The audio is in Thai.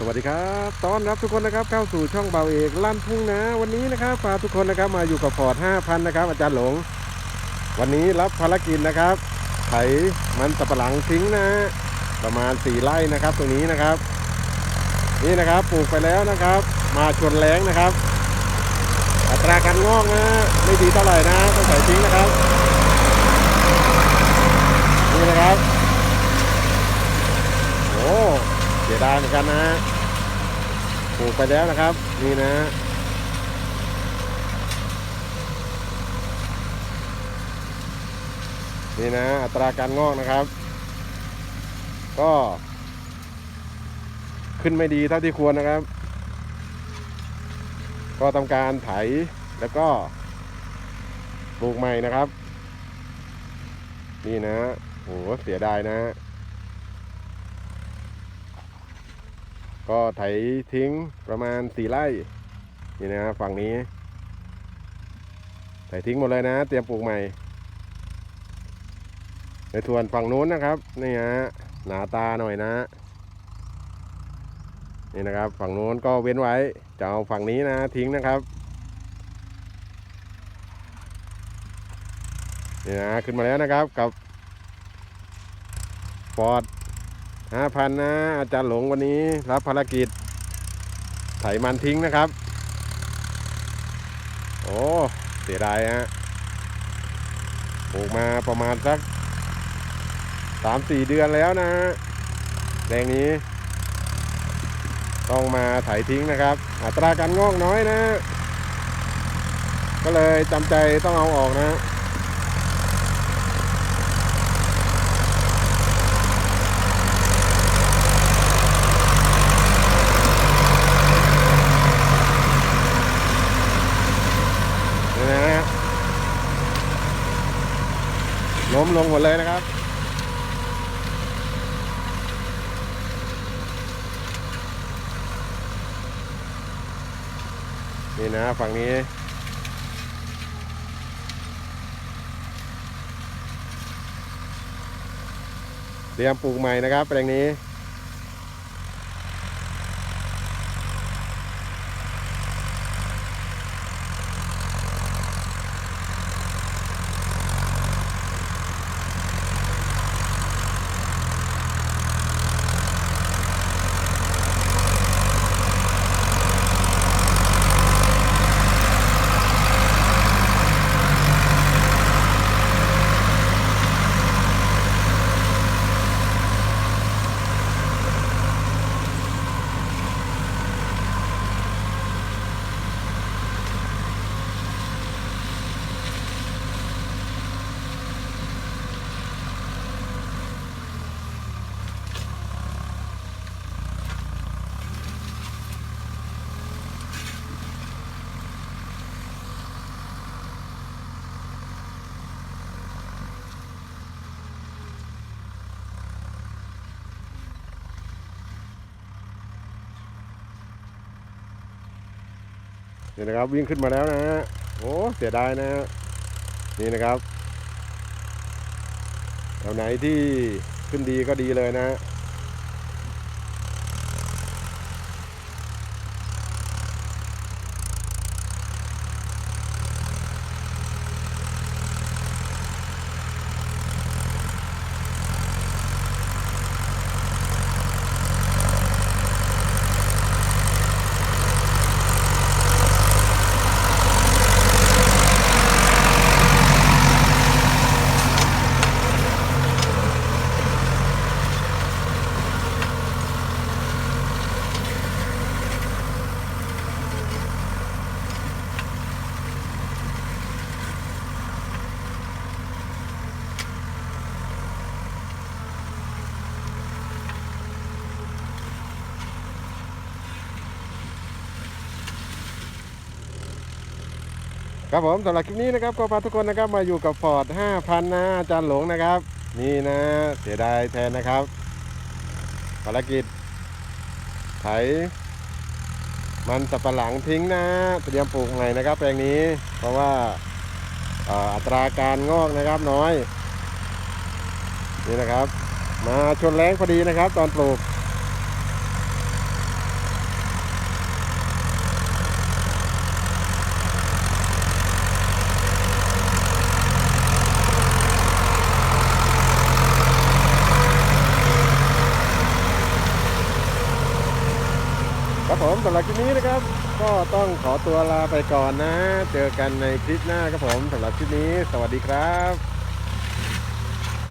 สวัสดีครับต้อนรับทุกคนนะครับเข้าสู่ช่องเบาเอกลั่นทุ่งนะ วันนี้นะครับพาทุกคนนะครับมาอยู่กับฟอร์ด5,000 นะครับ อาจารย์หลง วันนี้รับภารกิจนะครับ ไถมันสับปะหลังทิ้งนะ ประมาณ 4 ไร่นะครับ ตรงนี้นะครับ นี่นะครับปลูกไปแล้วนะครับ มาชนแรงนะครับ อัตราการงอกนะไม่ดีเท่าไหร่นะต้องใส่ทิ้งนะครับนี่นะครับโอ้ เสียดายเหมือนกันนะฮะปลูกไปแล้วนะครับ นี่นะนี่นะอัตราการงอกนะครับ ก็ ขึ้นไม่ดีเท่าที่ควรนะครับ ก็ทำการไถแล้วก็ปลูกใหม่นะครับ นี่นะโหเสียดายนะ ก็ไถทิ้งประมาณสี่ไร่นี่นะฝั่งนี้ไถทิ้งหมดเลยนะ เตรียมปลูกใหม่ ในส่วนฝั่งนู้นนะครับนี่ฮะหนาตาหน่อยนะ นี่นะครับ ฝั่งนู้นก็เว้นไว้จะเอาฝั่งนี้นะทิ้งนะครับนี่นะขึ้นมาแล้วนะครับกับฟอร์ด ห้าพันนะ อาจารย์หลงวันนี้รับภารกิจ ไถมันทิ้งนะครับ โอ้ เสียดายฮะปลูกมาประมาณสักสามสี่เดือนแล้วนะแรงนี้ ต้องมาไถทิ้งนะครับ อัตราการงอกน้อยนะ ก็เลยจำใจต้องเอาออกนะ นี่นะฮะล้ มลงหมดเลยนะครับ นี่นะฝั่งนี้เตรียมปลูกใหม่นะครับแปลงนี้ นี่นะครับวิ่งขึ้นมาแล้วนะฮะโอ้เสียดายนะฮะนี่นะครับแถวไหนที่ขึ้นดีก็ดีเลยนะฮะ ครับผมสำหรับคลิปนี้นะครับก็พาทุกคนนะครับมาอยู่กับฟอร์ด5,000 นะอาจารย์หลงนะครับ นี่นะเสียดายแทนนะครับ ภารกิจ ไถ มันสับปะหลังทิ้งนะ เตรียมปลูกใหม่นะครับ แปลงนี้ เพราะว่าอัตราการงอกนะครับน้อย นี่นะครับ มาชนแรงพอดีนะครับ ตอนปลูก ครับผมสำหรับคลิปนี้นะครับ ก็ต้องขอตัวลาไปก่อนนะ เจอกันในคลิปหน้าครับผมสำหรับคลิปนี้ สวัสดีครับ